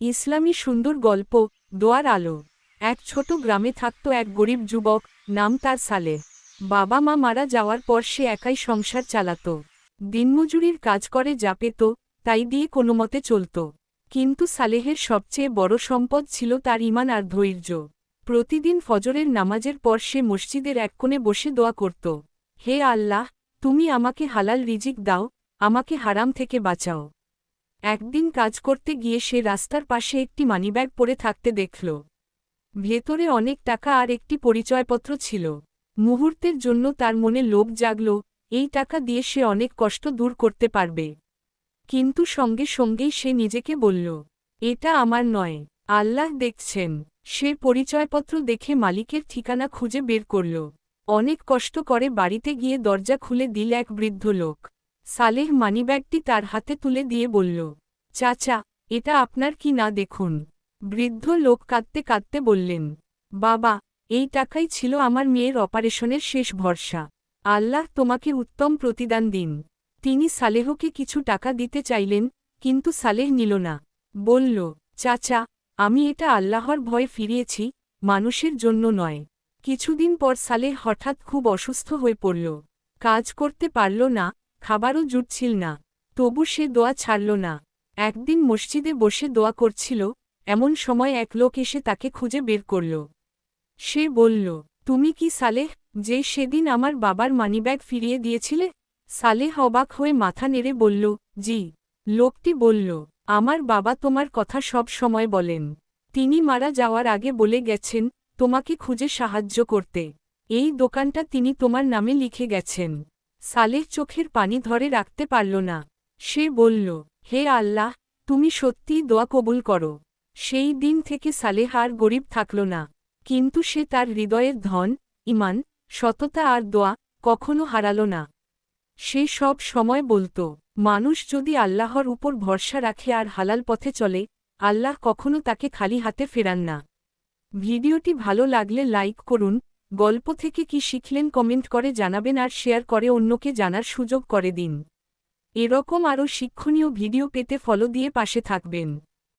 ইসলামী সুন্দর গল্প, দোয়ার আলো। এক ছোট গ্রামে থাকত এক গরিব যুবক, নাম তার সালে। বাবা মা মারা যাওয়ার পর সে একাই সংসার চালাত। দিনমজুরির কাজ করে যা পেত, তাই দিয়ে কোনোমতে চলত। কিন্তু সালেহের সবচেয়ে বড় সম্পদ ছিল তার ইমান আর ধৈর্য। প্রতিদিন ফজরের নামাজের পর সে মসজিদের এক কোণে বসে দোয়া করত। হে আল্লাহ, তুমি আমাকে হালাল রিজিক দাও, আমাকে হারাম থেকে বাঁচাও। একদিন কাজ করতে গিয়ে সে রাস্তার পাশে একটি মানিব্যাগ পরে থাকতে দেখল। ভেতরে অনেক টাকা আর একটি পরিচয়পত্র ছিল। মুহূর্তের জন্য তার মনে লোভ জাগল, এই টাকা দিয়ে সে অনেক কষ্ট দূর করতে পারবে। কিন্তু সঙ্গে সঙ্গেই সে নিজেকে বলল, এটা আমার নয়। আল্লাহ দেখছেন। সে পরিচয়পত্র দেখে মালিকের ঠিকানা খুঁজে বের করল। অনেক কষ্ট করে বাড়িতে গিয়ে দরজা খুলে দিল এক বৃদ্ধ লোক। সালেহ মানিব্যাগটি তার হাতে তুলে দিয়ে বলল, চাচা, এটা আপনার কি না দেখুন। বৃদ্ধ লোক কাঁদতে কাঁদতে বললেন, বাবা, এই টাকাই ছিল আমার মেয়ের অপারেশনের শেষ ভরসা। আল্লাহ তোমাকে উত্তম প্রতিদান দিন। তিনি সালেহকে কিছু টাকা দিতে চাইলেন, কিন্তু সালেহ নিল না। বলল, চাচা, আমি এটা আল্লাহর ভয়ে ফিরিয়েছি, মানুষের জন্য নয়। কিছুদিন পর সালেহ হঠাৎ খুব অসুস্থ হয়ে পড়ল। কাজ করতে পারল না খাবারও জুটছিল না। তবু সে দোয়া ছাড়ল না। একদিন মসজিদে বসে দোয়া করছিল, এমন সময় এক লোক এসে তাকে খুঁজে বের করল। সে বলল, তুমি কি সালেহ, যে সেদিন আমার বাবার মানিব্যাগ ফিরিয়ে দিয়েছিলে? সালেহ অবাক হয়ে মাথা নেড়ে বলল, জি। লোকটি বলল, আমার বাবা তোমার কথা সব সময় বলেন। তিনি মারা যাওয়ার আগে বলে গেছেন, তোমাকে খুঁজে সাহায্য করতে। এই দোকানটা তিনি তোমার নামে লিখে গেছেন। সালেহ চোখের পানি ধরে রাখতে পারল না। সে বলল, হে আল্লাহ, তুমি সত্যিই দোয়া কবুল করো। সেই দিন থেকে সালেহ আর গরিব থাকল না। কিন্তু সে তার হৃদয়ের ধন ইমান সততা আর দোয়া কখনো হারাল না। সে সব সময় বলত, মানুষ যদি আল্লাহর উপর ভরসা রাখে আর হালাল পথে চলে, আল্লাহ কখনো তাকে খালি হাতে ফেরান না। ভিডিওটি ভালো লাগলে লাইক করুন গল্প থেকে কি শিখলেন কমেন্ট করে জানাবেন আর শেয়ার করে অন্যকে জানার সুযোগ করে দিন। এরকম আরও শিক্ষণীয় ভিডিও পেতে ফলো দিয়ে পাশে থাকবেন।